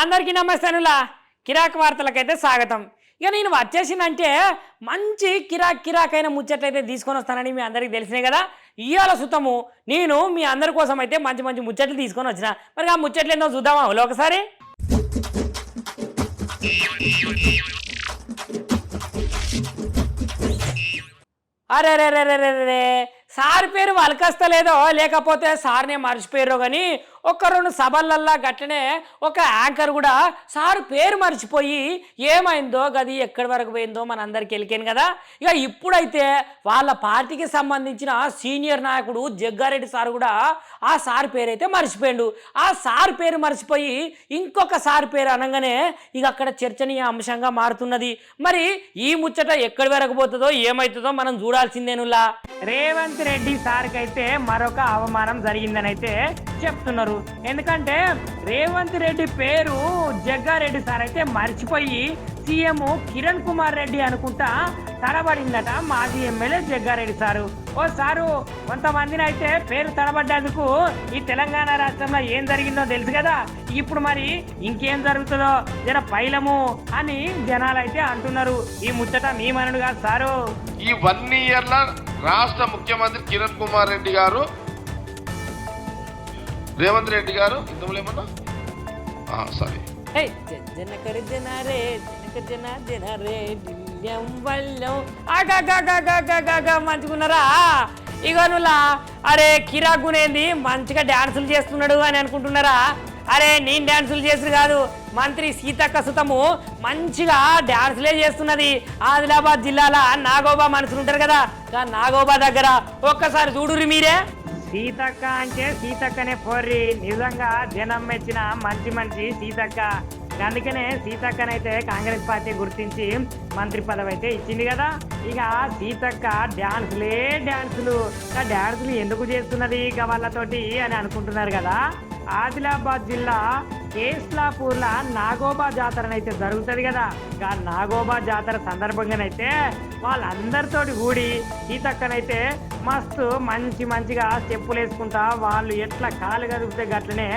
అందరికీ నమస్తేనులా కిరాక్ వార్తలకైతే స్వాగతం. ఇక నేను వచ్చేసినంటే మంచి కిరాక్ కిరాక్ అయిన ముచ్చట్లయితే తీసుకొని వస్తానని మీ అందరికీ తెలిసినాయి కదా. ఇవాళ సుతము నేను మీ అందరి కోసం అయితే మంచి మంచి ముచ్చట్లు తీసుకొని వచ్చిన. మరి ఆ ముచ్చట్లు ఏందో చూద్దామా ఒకసారి? అరే రే రే రే రే రే సార్ పేరు వలకస్తలేదో లేకపోతే సార్నే మర్చిపోయారో కానీ ఒక రెండు సభలల్లా గట్టనే ఒక యాంకర్ కూడా సార్ పేరు మర్చిపోయి ఏమైందో గది ఎక్కడి వరకు పోయిందో మనందరికి వెళ్ళికాను కదా. ఇక ఇప్పుడైతే వాళ్ళ పార్టీకి సంబంధించిన సీనియర్ నాయకుడు జగ్గారెడ్డి సార్ కూడా ఆ సార్ పేరు అయితే మర్చిపోయాడు. ఆ సార్ పేరు మర్చిపోయి ఇంకొక సార్ పేరు అనగానే ఇక అక్కడ చర్చనీయ అంశంగా మారుతున్నది. మరి ఈ ముచ్చట ఎక్కడి వరకు పోతుందో ఏమవుతుందో మనం చూడాల్సిందేనులా? రేవంత్ రెడ్డి సార్కి అయితే మరొక అవమానం జరిగిందని అయితే చెప్తున్నారు. ఎందుకంటే రేవంత్ రెడ్డి పేరు జగ్గారెడ్డి సార్ అయితే మర్చిపోయి సీఎం కిరణ్ కుమార్ రెడ్డి అనుకుంటా తడబడిందట మాజీ ఎమ్మెల్యే జగ్గారెడ్డి సారు. ఓ సారు కొంతమందిని అయితే పేరు తడబడ్డందుకు ఈ తెలంగాణ రాష్ట్రంలో ఏం జరిగిందో తెలుసు కదా? ఇప్పుడు మరి ఇంకేం జరుగుతుందో? జర పైలము అని జనాలు అయితే అంటున్నారు. ఈ ముచ్చట మీ మనుడు కాదు సారు. ఈ వన్ ఇయర్ల రాష్ట్ర ముఖ్యమంత్రి కిరణ్ కుమార్ రెడ్డి గారు రేవంత్ రెడ్డి గారు ఏమన్నా? సారీ హే, జనకర జనరే జనక జన జనరే దివ్యం వల్లం. ఆగాగాగాగాగాగా మంచుకున్నారా ఇగనులా అరే కిరాకునేది మంచిగా డాన్సులు చేస్తున్నాడు అని అనుకుంటున్నారా? అరే నేను డాన్సులు చేసి కాదు మంత్రి సీతక్క సుతము మంచిగా డాన్సులే చేస్తున్నది. ఆదిలాబాద్ జిల్లాలో నాగోబా మనుషులు ఉంటారు కదా నాగోబా దగ్గర. ఒక్కసారి చూడురు మీరే. సీతక్క అంటే సీతక్కనే పోర్రి. నిజంగా జనం మెచ్చిన మంచి మంచి సీతక్క. అందుకనే సీతక్కనైతే కాంగ్రెస్ పార్టీ గుర్తించి మంత్రి పదవి అయితే ఇచ్చింది కదా. ఇక సీతక్క డ్యాన్సులే డ్యాన్సులు. ఆ డ్యాన్సులు ఎందుకు చేస్తున్నది ఇక వాళ్ళతోటి అని అనుకుంటున్నారు కదా. ఆదిలాబాద్ జిల్లా కేస్లాపూర్ల నాగోబా జాతర అయితే జరుగుతుంది కదా. ఆ నాగోబా జాతర సందర్భంగానైతే వాళ్ళందరితోటి కూడి సీతక్కనైతే మస్తు మంచి మంచిగా చెప్పులు వేసుకుంటా వాళ్ళు ఎట్లా కాలు కదిపితే గట్లనే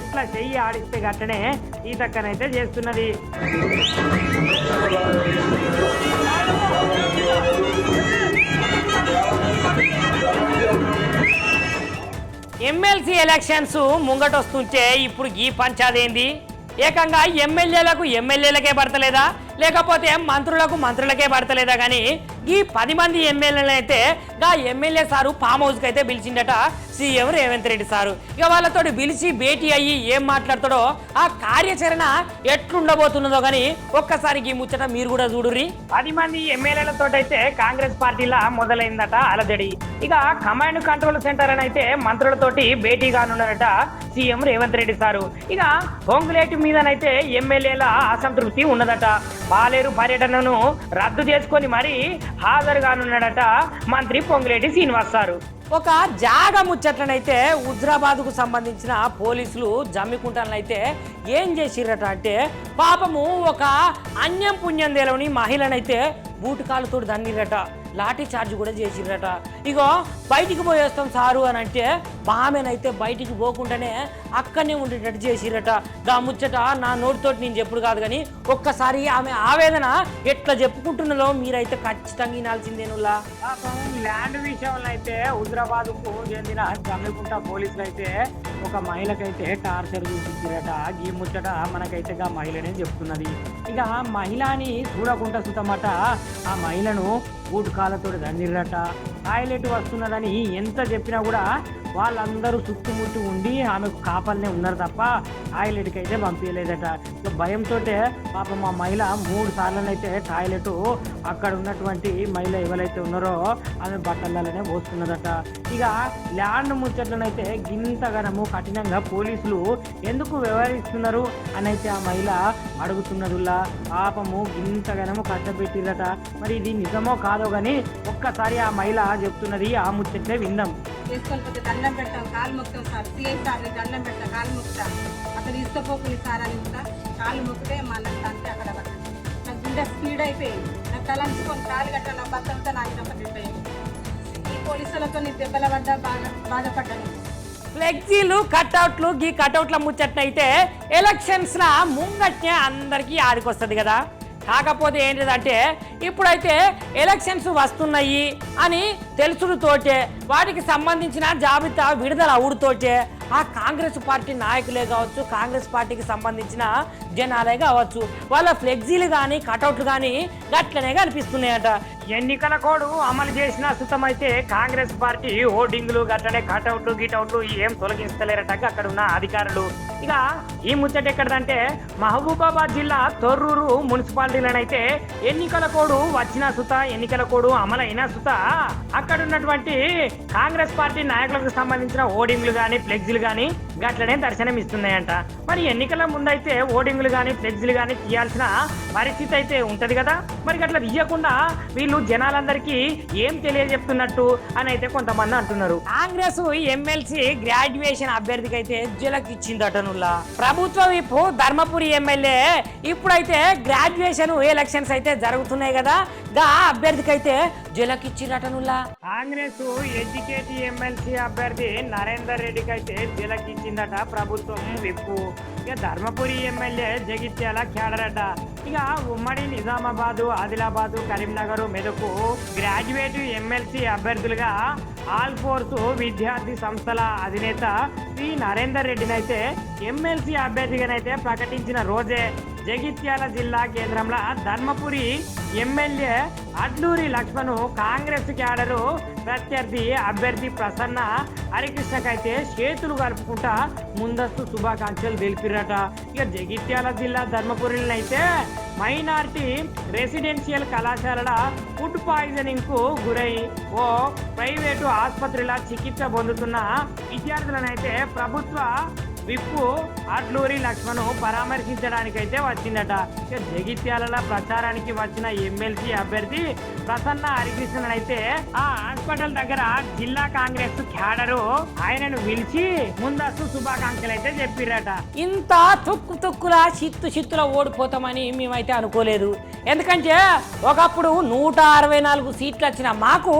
ఎట్లా చెయ్యి ఆడిస్తే గట్లనే సీతక్కనైతే చేస్తున్నది. ఎమ్మెల్సీ ఎలక్షన్స్ ముంగటొస్తుంటే ఇప్పుడు ఈ పంచాదేంది? ఏకంగా ఎమ్మెల్యేలకు ఎమ్మెల్యేలకే పడతలేదా? లేకపోతే మంత్రులకు మంత్రులకే పడతలేదా కానీ ఈ పది మంది ఎమ్మెల్యేలు అయితే గా ఎమ్మెల్యే సారు ఫామ్ హౌస్కి అయితే పిలిచిండట. CM Revanth Reddy sir. ఇక వాళ్ళతో పిలిచి భేటీ అయ్యి ఏం మాట్లాడతాడో ఆ కార్యాచరణ ఎట్లుండబోతున్నదో కానీ ఒక్కసారి ఈ ముచ్చట మీరు కూడా చూడుర్రి. పది మంది ఎమ్మెల్యేలతో అయితే కాంగ్రెస్ పార్టీలా మొదలైందట అలజడి. ఇక కమాండ్ కంట్రోల్ సెంటర్ అని అయితే మంత్రులతోటి భేటీ కానున్నారట సీఎం రేవంత్ రెడ్డి సారు. ఇక పొంగులేటి మీదనైతే ఎమ్మెల్యేల అసంతృప్తి ఉన్నదట. పాలేరు పర్యటనను రద్దు చేసుకొని మరీ హాజరు కానున్నాడట మంత్రి పొంగులేటి శ్రీనివాస్ సారు. ఒక జాగ ముచ్చట్లనైతే హుజరాబాద్కు సంబంధించిన పోలీసులు జమ్మికుంటానైతే ఏం చేసిరట అంటే పాపము ఒక అన్యం పుణ్యం దేలోని మహిళనైతే బూటకాలతో దన్నిరట లాఠీ చార్జ్ కూడా చేసిరట ఇగో బయటికి పోయేస్తాం సారు అని అంటే బామెనైతే బయటికి పోకుండానే అక్కడనే ఉండేటట్టు చేసిరట. దా ముచ్చట నా నోటితోటి నేను చెప్పుడు కాదు కానీ ఒక్కసారి ఆమె ఆవేదన ఎట్లా చెప్పుకుంటున్నదో మీరైతే ఖచ్చితంగా వినాల్సిందేనులా ల్యాండ్ విషయంలో అయితే హుజరాబాద్కు చెందిన జమ్మికుంట పోలీసులు అయితే ఒక మహిళకైతే టార్చర్ చూపించారట ఈ ముచ్చట మనకైతే ఆ మహిళనే చెప్తున్నది. ఇక ఆ మహిళని చూడకుండా సుతమట ఆ మహిళను బూట్ కాళ్ళతో దండిరట. టాయిలెట్ వస్తున్నదని ఎంత చెప్పినా కూడా వాళ్ళందరూ చుట్టుముట్టు ఉండి ఆమెకు కాపలనే ఉన్నారు తప్ప టాయిలెట్కి అయితే పంపించలేదట భయంతో పాపం మా మహిళ మూడు సార్లనైతే టాయిలెట్ అక్కడ ఉన్నటువంటి మహిళ ఎవరైతే ఉన్నారో ఆమె బట్టలనే పోస్తున్నదట ఇక ల్యాండ్ ముచ్చట్లనైతే గింతగనము కఠినంగా పోలీసులు ఎందుకు వ్యవహరిస్తున్నారు అని అయితే ఆ మహిళ అడుగుతున్నదిలా పాపము గింతగనము కట్టబెట్టిరట మరి ఇది నిజమో కాదో కానీ ఒక్కసారి ఆ మహిళ చెప్తున్నది ఆ ముచ్చట్లే విందాం తీసుకొని దండం పెడతాం కాలు మొక్తాం సార్. సిఐ సార్ దండం పెడతా కాలు మొక్కుతా. అక్కడ ఇసుకపోకుని సార్ అని కూడా కాలు మొక్కితే మా నాకు అంతే అక్కడ నాకు గుండె స్పీడ్ అయిపోయింది. నాకు తలంచుకొని కాలు గట్ట నా బస్సంతా నాకు దెబ్బతిపోయింది ఈ పోలీసులతో నీ దెబ్బల పడ్డా బాగా బాధపడ్డాను. ఫ్లెక్సీలు కట్అవుట్లు గీ కట్అవుట్ల ముచ్చట్నైతే ఎలక్షన్స్ నా ముంగట్నే అందరికీ ఆడికొస్తుంది కదా. కాకపోతే ఏంటిదంటే ఇప్పుడైతే ఎలక్షన్స్ వస్తున్నాయి అని తెలుసుడుతోటే వాటికి సంబంధించిన జాబితా విడుదల అవుడుతోటే ఆ కాంగ్రెస్ పార్టీ నాయకులే కావచ్చు కాంగ్రెస్ పార్టీకి సంబంధించిన జనాలే కావచ్చు వాళ్ళ ఫ్లెక్సీలు కానీ కటౌట్లు కానీ గట్లనే కనిపిస్తున్నాయట. ఎన్నికల కోడు అమలు చేసిన సుతమైతే కాంగ్రెస్ పార్టీ హోర్డింగ్లు గట్లనే కటౌట్లు గిటౌట్లు ఏం తొలగిస్తలేరట అక్కడ ఉన్న అధికారులు. ఇక ఈ ముచ్చట ఎక్కడదంటే మహబూబాబాద్ జిల్లా తొర్రూరు మున్సిపాలిటీలనైతే ఎన్నికల కోడు వచ్చిన సుత ఎన్నికల కోడు అమలైన సుత. అక్కడ ఉన్నటువంటి కాంగ్రెస్ పార్టీ నాయకులకు సంబంధించిన ఓడింగ్లు కానీ ఫ్లెక్సీలు కానీ గట్లనే దర్శనం ఇస్తున్నాయంట. మరి ఎన్నికల ముందైతే ఓడింగ్లు కానీ ఫ్లెక్సీలు కానీ తీయాల్సిన పరిస్థితి అయితే ఉంటది కదా. మరి గట్ల తీయకుండా వీళ్ళు జనాలందరికీ ఏం తెలియజెప్తున్నట్టు అని అయితే కొంతమంది అంటున్నారు. కాంగ్రెస్ ఎమ్మెల్సీ గ్రాడ్యుయేషన్ అభ్యర్థికి అయితే జిలక్ ఇచ్చిందటను నుల్లా ప్రభుత్వం ఇప్పుడు ధర్మపురి ఎమ్మెల్యే ఇప్పుడైతే గ్రాడ్యుయేషన్ ఎలక్షన్స్ అయితే జరుగుతున్నాయి కదా గా అభ్యర్థికి అయితే జిలక్ కాంగ్రెస్ ఎడ్యుకేట్ ఎమ్మెల్సీ అభ్యర్థి నరేందర్ రెడ్డికి అయితే జిలక్ ప్రభుత్వం విప్పు ఇక ధర్మపురి ఎమ్మెల్యే జగిత్యాల కేడరట ఇక ఉమ్మడి నిజామాబాదు ఆదిలాబాదు కరీంనగర్ మెదకు గ్రాడ్యుయేట్ ఎమ్మెల్సీ అభ్యర్థులుగా ఆల్ ఫోర్స్ విద్యార్థి సంస్థల అధినేత శ్రీ నరేందర్ రెడ్డినైతే ఎమ్మెల్సీ అభ్యర్థిగానైతే ప్రకటించిన రోజే జగిత్యాల జిల్లా కేంద్రంలో Dharmapuri MLA Adluri Laxman Congress cadre ప్రత్యర్థి అభ్యర్థి ప్రసన్న హరికృష్ణకైతే చేతులు కలుపుకుంటా ముందస్తు శుభాకాంక్షలు తెలిపిరట. ఇక జగిత్యాల జిల్లా ధర్మపురినైతే మైనార్టీ రెసిడెన్షియల్ కళాశాలల ఫుడ్ పాయిజనింగ్కు గురై ఓ ప్రైవేటు ఆసుపత్రిలో చికిత్స పొందుతున్న విద్యార్థులనైతే ప్రభుత్వ విప్పు అడ్లూరి లక్ష్మణ్ పరామర్శించడానికైతే వచ్చిందట. ఇక జగిత్యాల ప్రచారానికి వచ్చిన ఎమ్మెల్సీ అభ్యర్థి ప్రసన్న హరికృష్ణన్ అయితే ఆ హాస్పిటల్ దగ్గర జిల్లా కాంగ్రెస్ క్యాడరు ఆయనను పిలిచి ముందస్తు శుభాకాంక్షలు అయితే చెప్పిరట ఇంత తుక్కు తొక్కులా చిత్తు చిత్తుల ఓడిపోతామని మేమైతే అనుకోలేదు. ఎందుకంటే ఒకప్పుడు నూట అరవై నాలుగు సీట్లు వచ్చిన మాకు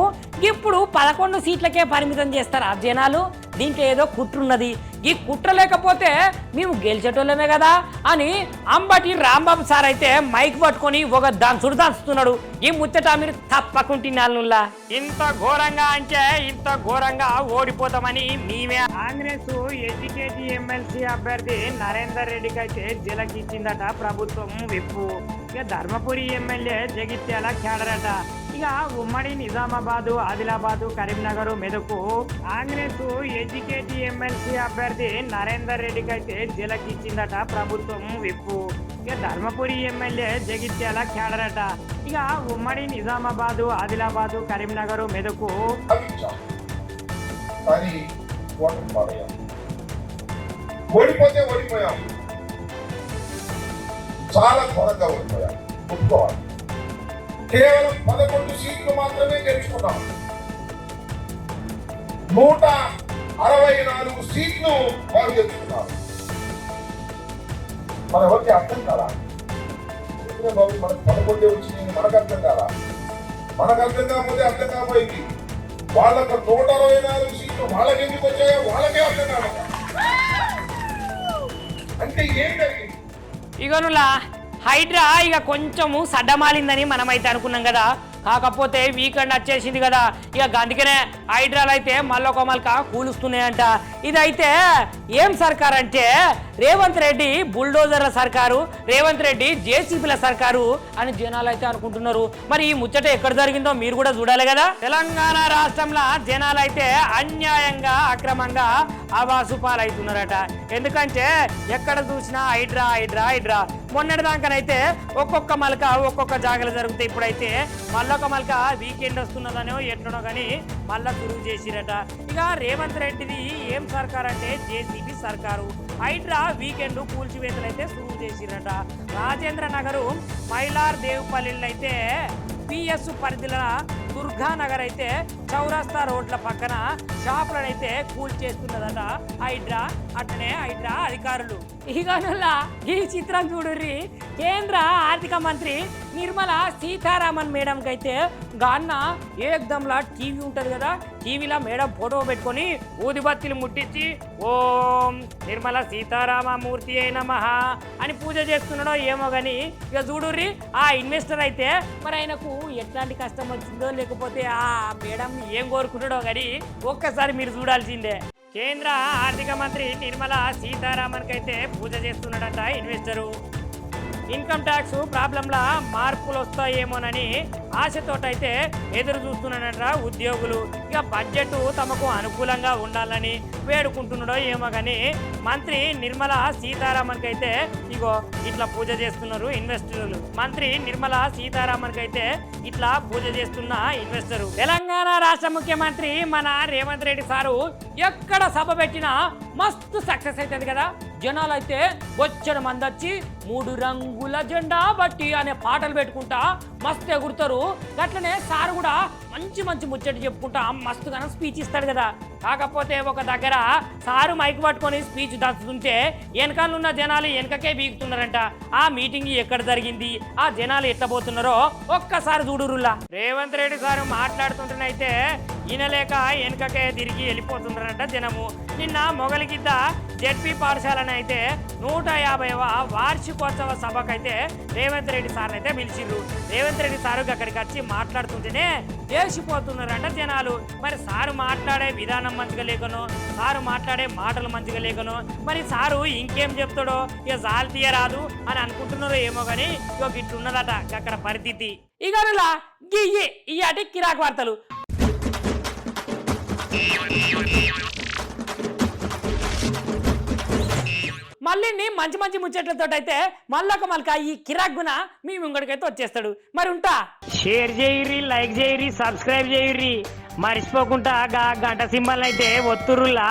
ఇప్పుడు పదకొండు సీట్లకే పరిమితం చేస్తారు ఆ జనాలు. దీంట్లో ఏదో కుట్రున్నది. ఈ కుట్ర లేకపోతే మేము గెలిచేటోళ్ళమే కదా అని అంబటి రాంబాబు సార్ అయితే మైక్ పట్టుకొని ఒక దంచుడు దంచుతున్నాడు. ఈ ముచ్చట మీరు తప్పకుంటున్నా ఇంత ఘోరంగా అంటే ఇంత ఘోరంగా ఓడిపోతామని మేమే కాంగ్రెస్ ఎడ్యుకేట్ ఎమ్మెల్సీ అభ్యర్థి నరేందర్ రెడ్డికి అయితే జిలకిచ్చిందట ప్రభుత్వం విప్పు. ఇక ధర్మపురి ఎమ్మెల్యే జగిత్యాల కేడరట ఇక ఉమ్మడి Nizamabad Adilabad Karimnagar Medak Congress educate MLC అభ్యర్థి నరేందర్ రెడ్డికి అయితే జిలకిచ్చిందట ప్రభుత్వం విప్పు. ఇక ధర్మపురి ఎమ్మెల్యే జగిత్యాల కేడరట ఇక ఉమ్మడి నిజామాబాదు ఆదిలాబాదు కరీంనగర్ మెదకు ఓడిపోతే ఓడిపోయాం. చాలా త్వరగా ఓడిపోయాం. ఒప్పుకోవాలి కేవలం పదకొండు సీట్లు మాత్రమే గెలుచుకున్నాం. నూట అరవై నాలుగు సీట్లు వారు గెలుచుకున్నారు. మన ఎవరికి అర్థం కాదా బాబు మనకు పదకొండే వచ్చింది మనకు అర్థం కాదా మనకు అర్థం కాకపోతే అర్థం కాకపోయింది. వాళ్ళకు నూట అరవై నాలుగు సీట్లు వాళ్ళకి ఎందుకు వచ్చాయో వాళ్ళకే అర్థం కాదు అంటే ఏం జరిగింది? ఇగనులా హైడ్రా ఇక కొంచెము సడ్డమాలిందని మనమైతే అనుకున్నాం కదా. కాకపోతే వీకెండ్ వచ్చేసింది కదా. ఇక అందుకనే హైడ్రాలు అయితే మళ్ళొక మల్క కూలుస్తున్నాయంట. ఇదైతే ఏం సర్కార్ అంటే రేవంత్ రెడ్డి బుల్డోజర్ల సర్కారు రేవంత్ రెడ్డి జేసీబీల సర్కారు అని జనాలు అయితే అనుకుంటున్నారు. మరి ఈ ముచ్చట ఎక్కడ జరిగిందో మీరు కూడా చూడాలి కదా. తెలంగాణ రాష్ట్రంలో జనాలు అయితే అన్యాయంగా అక్రమంగా ఆవాసు పాలవుతున్నారట ఎందుకంటే ఎక్కడ చూసినా హైడ్రా హైడ్రా హైడ్రా. మొన్నటిదాకానైతే ఒక్కొక్క మలక ఒక్కొక్క జాగలు జరుగుతాయి. ఇప్పుడైతే మళ్ళొక మలక వీకెండ్ వస్తున్నదనో ఎట్లనో కానీ మళ్ళా గురువు చేసిరట. ఇక రేవంత్ రెడ్డిది ఏం సర్కార్ అంటే జేసీబీ సర్కారు. హైడ్రా వీకెండ్ కూల్చివేతలు అయితే సురువు చేసిరట. రాజేంద్ర నగరు మైలార్ దేవుపల్లిలో అయితే పిఎస్ పరిధిలో దుర్గానగర్ అయితే చౌరస్తా రోడ్ల పక్కన షాపులను అయితే కూల్ చేస్తున్నదట హైడ్రా. అట్లనే హైడ్రా అధికారులు. ఇగనులా ఈ చిత్రం చూడుర్రి. కేంద్ర ఆర్థిక మంత్రి నిర్మలా సీతారామన్ మేడంకి అయితే గాన్న ఏకదంలా టీవీ ఉంటుంది కదా టీవీలో మేడం ఫోటో పెట్టుకొని ఊదిబత్తిలు ముట్టించి ఓం నిర్మల సీతారామమూర్తి అయిన మహా అని పూజ చేస్తున్నాడో ఏమో కానీ ఇక చూడుర్రి ఆ ఇన్వెస్టర్ అయితే మరి ఆయనకు ఎట్లాంటి కష్టం వచ్చిందో లేకపోతే ఆ మేడం ఏం కోరుకున్నాడో కానీ ఒక్కసారి మీరు చూడాల్సిందే. కేంద్ర ఆర్థిక మంత్రి నిర్మలా సీతారామన్ అయితే పూజ చేస్తున్నాడట ఇన్వెస్టరు. ఇన్కమ్ ట్యాక్స్ ప్రాబ్లంలా మార్పులు వస్తాయేమోనని ఆశతోటైతే ఎదురు చూస్తున్నాడట ఉద్యోగులు. ఇక బడ్జెట్ తమకు అనుకూలంగా ఉండాలని వేడుకుంటున్నాడో ఏమో కానీ మంత్రి నిర్మలా సీతారామన్కి అయితే ఇగో ఇట్లా పూజ చేస్తున్నారు ఇన్వెస్టర్లు. మంత్రి నిర్మలా సీతారామన్కి అయితే ఇట్లా పూజ చేస్తున్న ఇన్వెస్టరు. తెలంగాణ రాష్ట్ర ముఖ్యమంత్రి మన రేవంత్ రెడ్డి సారు ఎక్కడ సభ పెట్టినా మస్తు సక్సెస్ అవుతుంది కదా. జనాలు అయితే వచ్చడ మంది వచ్చి మూడు రంగుల జెండా బట్టి అనే పాటలు పెట్టుకుంటా మస్తు ఎగురుతారు అట్లనే సార్ కూడా మంచి మంచి ముచ్చట చెప్పుకుంటా మస్తుగా స్పీచ్ ఇస్తాడు కదా. కాకపోతే ఒక దగ్గర సారు మైక్ పట్టుకొని స్పీచ్ దస్తుంటే వెనకాల ఉన్న జనాలు వెనకకే బీగుతున్నారంట. ఆ మీటింగ్ ఎక్కడ జరిగింది? ఆ జనాలు ఎట్లా పోతున్నారో ఒక్కసారి చూడురులా రేవంత్ రెడ్డి సారు మాట్లాడుతుంటేనైతే ఈయనలేక వెనుకకే తిరిగి వెళ్ళిపోతుందనట జనము నిన్న మొగలిగిద్ద జెడ్పీ పాఠశాలని అయితే నూట యాభైవ వార్షికోత్సవ సభకైతే రేవంత్ రెడ్డి సార్ని అయితే పిలిచిండ్రు. రేవంత్ రెడ్డి సారు అక్కడికి వచ్చి మాట్లాడుతుంటేనే చేసిపోతున్నారంట జనాలు. మరి సారు మాట్లాడే విధానం మంచిగా లేకను సారు మాట్లాడే మాటలు మంచిగా లేకను మరి సారు ఇంకేం చెప్తాడో ఇక జాలి తీయరాదు అని అనుకుంటున్నారో ఏమో కానీ ఇక ఇట్లున్నదట అక్కడ పరిస్థితి. ఇక గియ్యి ఈ అటి కిరాక్ వార్తలు. మళ్ళీ మంచి మంచి ముచ్చట్లతో అయితే మళ్ళొక మళ్ళక ఈ కిరాగ్గున మీ ముంగడికైతే వచ్చేస్తాడు. మరి ఉంటా? షేర్ చేయరి లైక్ చేయరి సబ్స్క్రైబ్ చేయరి మర్చిపోకుండా గంట సింబల్ అయితే ఒత్తురులా